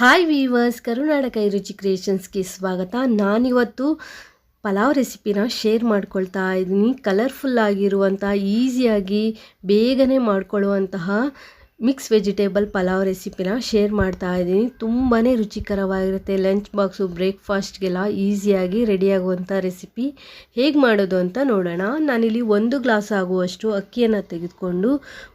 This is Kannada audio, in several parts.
ಹಾಯ್ ವೀವರ್ಸ್ ಕರುನಾಟಕ ರುಚಿ ಕ್ರಿಯೇಷನ್ಸ್ಗೆ ಸ್ವಾಗತ. ನಾನಿವತ್ತು ಪಲಾವ್ ರೆಸಿಪಿನ ಶೇರ್ ಮಾಡ್ಕೊಳ್ತಾ ಇದ್ದೀನಿ. ಕಲರ್ಫುಲ್ ಆಗಿರುವಂತಹ ಈಸಿಯಾಗಿ ಬೇಗನೆ ಮಾಡ್ಕೊಳ್ಳುವಂತಹ ಮಿಕ್ಸ್ ವೆಜಿಟೇಬಲ್ ಪಲಾವ್ ರೆಸಿಪಿನ ಶೇರ್ ಮಾಡ್ತಾ ಇದ್ದೀನಿ. ತುಂಬಾ ರುಚಿಕರವಾಗಿರುತ್ತೆ. ಲಂಚ್ ಬಾಕ್ಸು ಬ್ರೇಕ್ಫಾಸ್ಟ್ಗೆಲ್ಲ ಈಸಿಯಾಗಿ ರೆಡಿಯಾಗುವಂಥ ರೆಸಿಪಿ ಹೇಗೆ ಮಾಡೋದು ಅಂತ ನೋಡೋಣ. ನಾನಿಲ್ಲಿ ಒಂದು ಗ್ಲಾಸ್ ಆಗುವಷ್ಟು ಅಕ್ಕಿಯನ್ನು ತೆಗೆದುಕೊಂಡು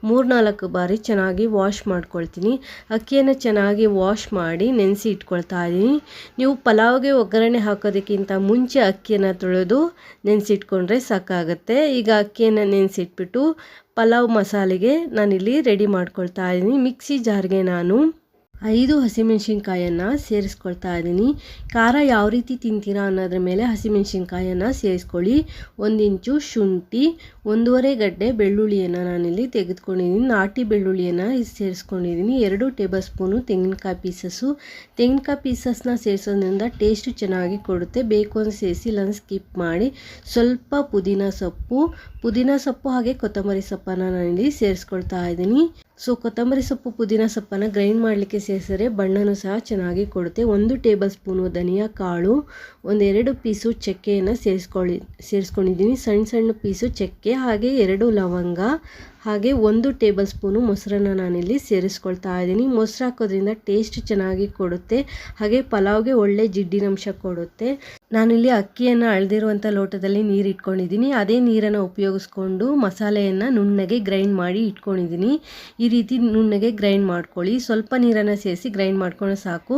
ಮೂರ್ನಾಲ್ಕು ಬಾರಿ ಚೆನ್ನಾಗಿ ವಾಶ್ ಮಾಡ್ಕೊಳ್ತೀನಿ. ಅಕ್ಕಿಯನ್ನು ಚೆನ್ನಾಗಿ ವಾಶ್ ಮಾಡಿ ನೆನೆಸಿ ಇಟ್ಕೊಳ್ತಾ ಇದ್ದೀನಿ. ನೀವು ಪಲಾವ್ಗೆ ಒಗ್ಗರಣೆ ಹಾಕೋದಕ್ಕಿಂತ ಮುಂಚೆ ಅಕ್ಕಿಯನ್ನು ತೊಳೆದು ನೆನೆಸಿಟ್ಕೊಂಡ್ರೆ ಸಾಕಾಗುತ್ತೆ. ಈಗ ಅಕ್ಕಿಯನ್ನು ನೆನೆಸಿಟ್ಬಿಟ್ಟು ಪಲಾವ್ ಮಸಾಲೆಗೆ ನಾನಿಲ್ಲಿ ರೆಡಿ ಮಾಡ್ಕೊಳ್ತಾ ಇದ್ದೀನಿ. ಮಿಕ್ಸಿ ಜಾರ್ಗೆ ನಾನು ಐದು ಹಸಿಮೆಣ್ಸಿನ್ಕಾಯನ್ನು ಸೇರಿಸ್ಕೊಳ್ತಾ ಇದ್ದೀನಿ. ಖಾರ ಯಾವ ರೀತಿ ತಿಂತೀರಾ ಅನ್ನೋದ್ರ ಮೇಲೆ ಹಸಿಮೆಣ್ಸಿನ್ಕಾಯನ್ನು ಸೇರಿಸ್ಕೊಳ್ಳಿ. ಒಂದಿಂಚು ಶುಂಠಿ, ಒಂದೂವರೆ ಗಡ್ಡೆ ಬೆಳ್ಳುಳ್ಳಿಯನ್ನು ನಾನಿಲ್ಲಿ ತೆಗೆದುಕೊಂಡಿದ್ದೀನಿ. ನಾಟಿ ಬೆಳ್ಳುಳ್ಳಿಯನ್ನು ಸೇರಿಸ್ಕೊಂಡಿದ್ದೀನಿ. ಎರಡು ಟೇಬಲ್ ಸ್ಪೂನು ತೆಂಗಿನಕಾಯಿ ಪೀಸಸ್ಸು. ತೆಂಗಿನಕಾಯಿ ಪೀಸಸ್ನ ಸೇರಿಸೋದ್ರಿಂದ ಟೇಸ್ಟು ಚೆನ್ನಾಗಿ ಕೊಡುತ್ತೆ. ಬೇಕು ಅಂತ ಸೇರಿಸಿ ಇಲ್ಲಾಂದ್ರೆ ಸ್ಕಿಪ್ ಮಾಡಿ. ಸ್ವಲ್ಪ ಪುದೀನ ಸೊಪ್ಪು. ಪುದೀನ ಸೊಪ್ಪು ಹಾಗೆ ಕೊತ್ತಂಬರಿ ಸೊಪ್ಪನ್ನು ನಾನಿಲ್ಲಿ ಸೇರಿಸ್ಕೊಳ್ತಾ ಇದ್ದೀನಿ. ಸೊ, ಕೊತ್ತಂಬರಿ ಸೊಪ್ಪು, ಪುದೀನ ಸೊಪ್ಪನ್ನು ಗ್ರೈಂಡ್ ಮಾಡಲಿಕ್ಕೆ ಸೇರಿಸಿದ್ರೆ ಬಣ್ಣನೂ ಸಹ ಚೆನ್ನಾಗಿ ಕೊಡುತ್ತೆ. ಒಂದು ಟೇಬಲ್ ಸ್ಪೂನು ಧನಿಯಾ ಕಾಳು, ಒಂದೆರಡು ಪೀಸು ಚಕ್ಕೆಯನ್ನು ಸೇರಿಸ್ಕೊಳ್ಳಿ, ಸೇರಿಸ್ಕೊಂಡಿದ್ದೀನಿ. ಸಣ್ಣ ಸಣ್ಣ ಪೀಸು ಚಕ್ಕೆ, ಹಾಗೆ ಎರಡು ಲವಂಗ ಹಾಗೆ ಒಂದು ಟೇಬಲ್ ಸ್ಪೂನು ಮೊಸರನ್ನು ನಾನಿಲ್ಲಿ ಸೇರಿಸ್ಕೊಳ್ತಾ ಇದ್ದೀನಿ. ಮೊಸರು ಹಾಕೋದ್ರಿಂದ ಟೇಸ್ಟ್ ಚೆನ್ನಾಗಿ ಕೊಡುತ್ತೆ. ಹಾಗೆ ಪಲಾವ್ಗೆ ಒಳ್ಳೆ ಜಿಡ್ಡಿನಂಶ ಕೊಡುತ್ತೆ. ನಾನಿಲ್ಲಿ ಅಕ್ಕಿಯನ್ನು ಅಳೆದಿರುವಂಥ ಲೋಟದಲ್ಲಿ ನೀರು ಇಟ್ಕೊಂಡಿದ್ದೀನಿ. ಅದೇ ನೀರನ್ನು ಉಪಯೋಗಿಸ್ಕೊಂಡು ಮಸಾಲೆಯನ್ನು ನುಣ್ಣಗೆ ಗ್ರೈಂಡ್ ಮಾಡಿ ಇಟ್ಕೊಂಡಿದ್ದೀನಿ. ಈ ರೀತಿ ನುಣ್ಣಗೆ ಗ್ರೈಂಡ್ ಮಾಡ್ಕೊಳ್ಳಿ. ಸ್ವಲ್ಪ ನೀರನ್ನು ಸೇರಿಸಿ ಗ್ರೈಂಡ್ ಮಾಡ್ಕೊಂಡು ಸಾಕು.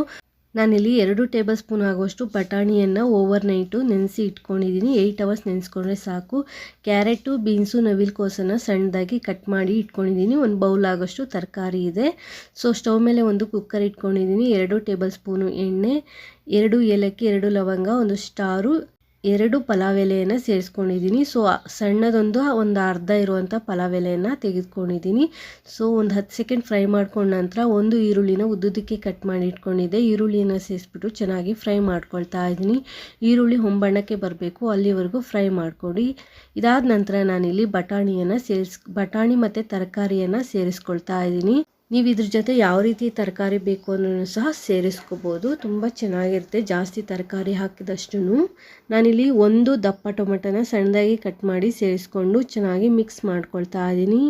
ನಾನಿಲ್ಲಿ ಎರಡು ಟೇಬಲ್ ಸ್ಪೂನ್ ಆಗುವಷ್ಟು ಬಟಾಣಿಯನ್ನು ಓವರ್ ನೈಟು ನೆನೆಸಿ ಇಟ್ಕೊಂಡಿದ್ದೀನಿ. ಏಯ್ಟ್ ಅವರ್ಸ್ ನೆನೆಸ್ಕೊಂಡ್ರೆ ಸಾಕು. ಕ್ಯಾರೆಟು, ಬೀನ್ಸು, ನವಿಲ್ಕೋಸನ್ನು ಸಣ್ಣದಾಗಿ ಕಟ್ ಮಾಡಿ ಇಟ್ಕೊಂಡಿದ್ದೀನಿ. ಒಂದು ಬೌಲ್ ಆಗೋಷ್ಟು ತರಕಾರಿ ಇದೆ. ಸೊ, ಸ್ಟವ್ ಮೇಲೆ ಒಂದು ಕುಕ್ಕರ್ ಇಟ್ಕೊಂಡಿದ್ದೀನಿ. ಎರಡು ಟೇಬಲ್ ಸ್ಪೂನು ಎಣ್ಣೆ, ಎರಡು ಏಲಕ್ಕಿ, ಎರಡು ಲವಂಗ, ಒಂದು ಸ್ಟಾರು. ಎರಡು ಪಲಾವ್ ಎಲೆಯನ್ನು ಸೇರಿಸ್ಕೊಂಡಿದ್ದೀನಿ ಸೊ ಸಣ್ಣದೊಂದು ಒಂದು ಅರ್ಧ ಇರುವಂಥ ಪಲಾವ್ ಎಲೆಯನ್ನು ತೆಗೆದುಕೊಂಡಿದ್ದೀನಿ. ಸೊ ಒಂದು ಹತ್ತು ಸೆಕೆಂಡ್ ಫ್ರೈ ಮಾಡ್ಕೊಂಡ ನಂತರ ಒಂದು ಈರುಳ್ಳಿನ ಉದ್ದುದಕ್ಕೆ ಕಟ್ ಮಾಡಿ ಇಟ್ಕೊಂಡಿದ್ದೆ. ಈರುಳ್ಳಿನ ಸೇರಿಸ್ಬಿಟ್ಟು ಚೆನ್ನಾಗಿ ಫ್ರೈ ಮಾಡ್ಕೊಳ್ತಾ ಇದ್ದೀನಿ. ಈರುಳ್ಳಿ ಹೊಂಬಣ್ಣಕ್ಕೆ ಬರಬೇಕು. ಅಲ್ಲಿವರೆಗೂ ಫ್ರೈ ಮಾಡಿಕೊಡಿ. ಇದಾದ ನಂತರ ನಾನಿಲ್ಲಿ ಬಟಾಣಿಯನ್ನು ಸೇರಿಸ್, ಬಟಾಣಿ ಮತ್ತು ತರಕಾರಿಯನ್ನು ಸೇರಿಸ್ಕೊಳ್ತಾ ಇದ್ದೀನಿ. ನೀವು ಇದ್ರ ಜೊತೆ ಯಾವ ರೀತಿ ತರಕಾರಿ ಬೇಕು ಅನ್ನೋನು ಸಹ ಸೇರಿಸ್ಕೋಬೋದು. ತುಂಬ ಚೆನ್ನಾಗಿರುತ್ತೆ. ಜಾಸ್ತಿ ತರಕಾರಿ ಹಾಕಿದಷ್ಟು ನಾನಿಲ್ಲಿ ಒಂದು ದಪ್ಪ ಟೊಮೆಟೊನ ಸಣ್ಣದಾಗಿ ಕಟ್ ಮಾಡಿ ಸೇರಿಸ್ಕೊಂಡು ಚೆನ್ನಾಗಿ ಮಿಕ್ಸ್ ಮಾಡ್ಕೊಳ್ತಾ ಇದ್ದೀನಿ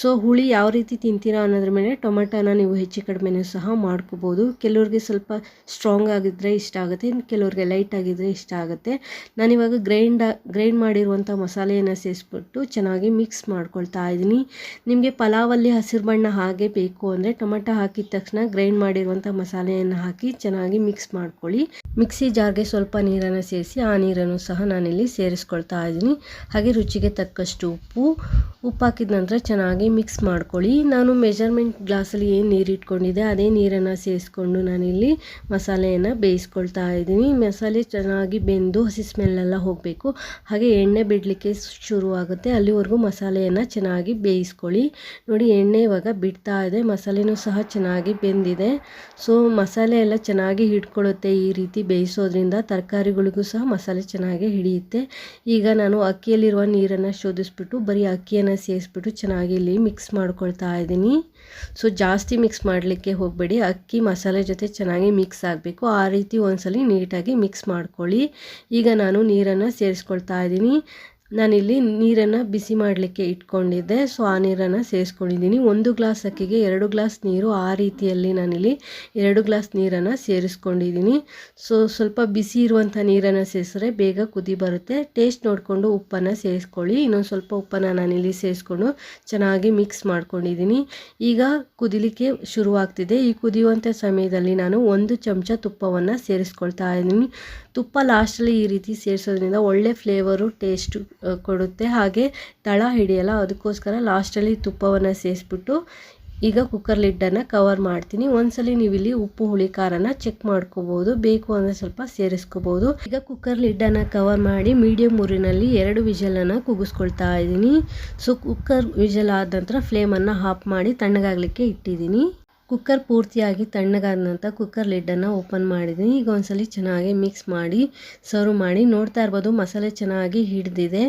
ಸೊ, ಹುಳಿ ಯಾವ ರೀತಿ ತಿಂತೀರಾ ಅನ್ನೋದ್ರ ಮೇಲೆ ಟೊಮೆಟೊನ ನೀವು ಹೆಚ್ಚು ಕಡಿಮೆನೂ ಸಹ ಮಾಡ್ಕೋಬೋದು. ಕೆಲವ್ರಿಗೆ ಸ್ವಲ್ಪ ಸ್ಟ್ರಾಂಗ್ ಆಗಿದ್ದರೆ ಇಷ್ಟ ಆಗುತ್ತೆ, ಕೆಲವ್ರಿಗೆ ಲೈಟ್ ಆಗಿದ್ದರೆ ಇಷ್ಟ ಆಗುತ್ತೆ. ನಾನಿವಾಗ ಗ್ರೈಂಡ್ ಗ್ರೈಂಡ್ ಮಾಡಿರುವಂಥ ಮಸಾಲೆಯನ್ನು ಸೇರಿಸ್ಬಿಟ್ಟು ಚೆನ್ನಾಗಿ ಮಿಕ್ಸ್ ಮಾಡ್ಕೊಳ್ತಾ ಇದ್ದೀನಿ ನಿಮಗೆ ಪಲಾವಲ್ಲಿ ಹಸಿರು ಬಣ್ಣ ಹಾಗೆ ಬೇಕು ಅಂದರೆ ಟೊಮೆಟೊ ಹಾಕಿದ ತಕ್ಷಣ ಗ್ರೈಂಡ್ ಮಾಡಿರುವಂಥ ಮಸಾಲೆಯನ್ನು ಹಾಕಿ ಚೆನ್ನಾಗಿ ಮಿಕ್ಸ್ ಮಾಡ್ಕೊಳ್ಳಿ. ಮಿಕ್ಸಿ ಜಾರ್ಗೆ ಸ್ವಲ್ಪ ನೀರನ್ನು ಸೇರಿಸಿ ಆ ನೀರನ್ನು ಸಹ ನಾನಿಲ್ಲಿ ಸೇರಿಸ್ಕೊಳ್ತಾ ಇದ್ದೀನಿ. ಹಾಗೆ ರುಚಿಗೆ ತಕ್ಕಷ್ಟು ಉಪ್ಪು. ಉಪ್ಪು ಹಾಕಿದ ನಂತರ ಚೆನ್ನಾಗಿ ಮಿಕ್ಸ್ ಮಾಡ್ಕೊಳ್ಳಿ. ನಾನು ಮೆಜರ್ಮೆಂಟ್ ಗ್ಲಾಸಲ್ಲಿ ಏನು ನೀರು ಇಟ್ಕೊಂಡಿದ್ದೆ ಅದೇ ನೀರನ್ನು ಸೇರಿಸ್ಕೊಂಡು ನಾನಿಲ್ಲಿ ಮಸಾಲೆಯನ್ನು ಬೇಯಿಸ್ಕೊಳ್ತಾ ಇದ್ದೀನಿ. ಮಸಾಲೆ ಚೆನ್ನಾಗಿ ಬೆಂದು ಹಸಿ ಸ್ಮೆಲ್ಲೆಲ್ಲ ಹೋಗಬೇಕು. ಹಾಗೆ ಎಣ್ಣೆ ಬಿಡಲಿಕ್ಕೆ ಶುರುವಾಗುತ್ತೆ. ಅಲ್ಲಿವರೆಗೂ ಮಸಾಲೆಯನ್ನು ಚೆನ್ನಾಗಿ ಬೇಯಿಸ್ಕೊಳ್ಳಿ. ನೋಡಿ ಎಣ್ಣೆ ಇವಾಗ ಬಿಡ್ತಾ ಇದೆ. ಮಸಾಲೆನೂ ಸಹ ಚೆನ್ನಾಗಿ ಬೆಂದಿದೆ. ಸೊ ಮಸಾಲೆ ಎಲ್ಲ ಚೆನ್ನಾಗಿ ಹಿಡ್ಕೊಳ್ಳುತ್ತೆ ಈ ರೀತಿ ಬೇಯಿಸೋದ್ರಿಂದ. ತರಕಾರಿಗಳಿಗೂ ಸಹ ಮಸಾಲೆ ಚೆನ್ನಾಗಿ ಹಿಡಿಯುತ್ತೆ. ಈಗ ನಾನು ಅಕ್ಕಿಯಲ್ಲಿರುವ ನೀರನ್ನು ಶೋಧಿಸ್ಬಿಟ್ಟು, ಬರೀ ಅಕ್ಕಿಯನ್ನು ಸೇರಿಸ್ಬಿಟ್ಟು ಚೆನ್ನಾಗಿ ಇಲ್ಲಿ ಮಿಕ್ಸ್ ಮಾಡ್ಕೊಳ್ತಾ ಇದ್ದೀನಿ. ಸೊ ಜಾಸ್ತಿ ಮಿಕ್ಸ್ ಮಾಡಲಿಕ್ಕೆ ಹೋಗಬೇಡಿ. ಅಕ್ಕಿ, ಮಸಾಲೆ ಜೊತೆ ಚೆನ್ನಾಗಿ ಮಿಕ್ಸ್ ಆಗಬೇಕು. ಆ ರೀತಿ ಒಂದ್ಸಲಿ ನೀಟಾಗಿ ಮಿಕ್ಸ್ ಮಾಡ್ಕೊಳ್ಳಿ. ಈಗ ನಾನು ನೀರನ್ನು ಸೇರಿಸ್ಕೊಳ್ತಾ ಇದ್ದೀನಿ. ನಾನಿಲ್ಲಿ ನೀರನ್ನು ಬಿಸಿ ಮಾಡಲಿಕ್ಕೆ ಇಟ್ಕೊಂಡಿದ್ದೆ. ಸೊ ಆ ನೀರನ್ನು ಸೇರಿಸ್ಕೊಂಡಿದ್ದೀನಿ. ಒಂದು ಗ್ಲಾಸ್ ಅಕ್ಕಿಗೆ ಎರಡು ಗ್ಲಾಸ್ ನೀರು ಆ ರೀತಿಯಲ್ಲಿ ನಾನಿಲ್ಲಿ ಎರಡು ಗ್ಲಾಸ್ ನೀರನ್ನು ಸೇರಿಸ್ಕೊಂಡಿದ್ದೀನಿ. ಸೊ ಸ್ವಲ್ಪ ಬಿಸಿ ಇರುವಂಥ ನೀರನ್ನು ಸೇರಿಸಿದ್ರೆ ಬೇಗ ಕುದಿ ಬರುತ್ತೆ. ಟೇಸ್ಟ್ ನೋಡಿಕೊಂಡು ಉಪ್ಪನ್ನು ಸೇರಿಸ್ಕೊಳ್ಳಿ. ಇನ್ನೊಂದು ಸ್ವಲ್ಪ ಉಪ್ಪನ್ನು ನಾನಿಲ್ಲಿ ಸೇರಿಸ್ಕೊಂಡು ಚೆನ್ನಾಗಿ ಮಿಕ್ಸ್ ಮಾಡ್ಕೊಂಡಿದ್ದೀನಿ. ಈಗ ಕುದಿಲಿಕ್ಕೆ ಶುರುವಾಗ್ತಿದೆ. ಈ ಕುದಿಯುವಂಥ ಸಮಯದಲ್ಲಿ ನಾನು ಒಂದು ಚಮಚ ತುಪ್ಪವನ್ನು ಸೇರಿಸ್ಕೊಳ್ತಾ ಇದ್ದೀನಿ. ತುಪ್ಪ ಲಾಸ್ಟಲ್ಲಿ ಈ ರೀತಿ ಸೇರಿಸೋದ್ರಿಂದ ಒಳ್ಳೆ ಫ್ಲೇವರು ಟೇಸ್ಟು ಕೊಡುತ್ತೆ. ಹಾಗೆ ತಳ ಹಿಡಿಯಲ್ಲ, ಅದಕ್ಕೋಸ್ಕರ ಲಾಸ್ಟಲ್ಲಿ ತುಪ್ಪವನ್ನು ಸೇರಿಸ್ಬಿಟ್ಟು ಈಗ ಕುಕ್ಕರ್ ಲಿಡ್ಡನ್ನು ಕವರ್ ಮಾಡ್ತೀನಿ. ಒಂದ್ಸಲಿ ನೀವು ಇಲ್ಲಿ ಉಪ್ಪು, ಹುಳಿ, ಖಾರನ ಚೆಕ್ ಮಾಡ್ಕೋಬೋದು ಬೇಕು ಅಂದರೆ ಸ್ವಲ್ಪ ಸೇರಿಸ್ಕೋಬೋದು ಈಗ ಕುಕ್ಕರ್ ಲಿಡ್ಡನ್ನು ಕವರ್ ಮಾಡಿ ಮೀಡಿಯಮ್ ಊರಿನಲ್ಲಿ ಎರಡು ವಿಜಲನ್ನು ಕುಗಿಸ್ಕೊಳ್ತಾ ಇದ್ದೀನಿ. ಸೊ ಕುಕ್ಕರ್ ವಿಜಲ್ ಆದ ನಂತರ ಫ್ಲೇಮನ್ನು ಆಫ್ ಮಾಡಿ ತಣ್ಣಗಾಗಲಿಕ್ಕೆ ಇಟ್ಟಿದ್ದೀನಿ. ಕುಕ್ಕರ್ ಪೂರ್ತಿಯಾಗಿ ತಣ್ಣಗಾದ ನಂತರ ಕುಕ್ಕರ್ ಲಿಡ್ಡನ್ನು ಓಪನ್ ಮಾಡಿದ್ದೀನಿ. ಈಗ ಒಂದ್ಸಲಿ ಚೆನ್ನಾಗಿ ಮಿಕ್ಸ್ ಮಾಡಿ, ಸರ್ವ್ ಮಾಡಿ ನೋಡ್ತಾ ಇರ್ಬೋದು ಮಸಾಲೆ ಚೆನ್ನಾಗಿ ಹಿಡಿದಿದೆ.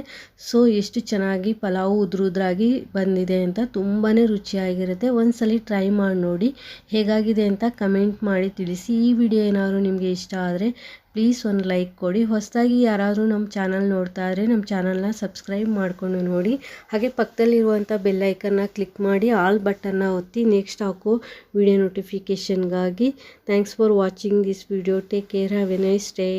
ಸೊ ಎಷ್ಟು ಚೆನ್ನಾಗಿ ಪಲಾವು ಉದ್ರುದ್ರಾಗಿ ಬಂದಿದೆ ಅಂತ ತುಂಬಾ ರುಚಿಯಾಗಿರುತ್ತೆ. ಒಂದ್ಸಲಿ ಟ್ರೈ ಮಾಡಿ ನೋಡಿ ಹೇಗಾಗಿದೆ ಅಂತ ಕಮೆಂಟ್ ಮಾಡಿ ತಿಳಿಸಿ. ಈ ವಿಡಿಯೋ ಏನಾದರೂ ನಿಮಗೆ ಇಷ್ಟ ಆದರೆ ಪ್ಲೀಸ್ ಒಂದು ಲೈಕ್ ಕೊಡಿ. ಹೊಸದಾಗಿ ಯಾರಾದರೂ ನಮ್ಮ ಚಾನಲ್ ನೋಡ್ತಾ ಇದ್ದರೆ ನಮ್ಮ ಚಾನಲ್ನ ಸಬ್ಸ್ಕ್ರೈಬ್ ಮಾಡಿಕೊಂಡು ನೋಡಿ. ಹಾಗೆ ಪಕ್ಕದಲ್ಲಿರುವಂಥ ಬೆಲ್ಲೈಕನ್ನ ಕ್ಲಿಕ್ ಮಾಡಿ, ಆಲ್ ಬಟನ್ನ ಒತ್ತಿ ನೆಕ್ಸ್ಟ್ ಹಾಕೋ video ನೋಟಿಫಿಕೇಷನ್ಗಾಗಿ. Thanks for watching this video. Take care. Have a nice day.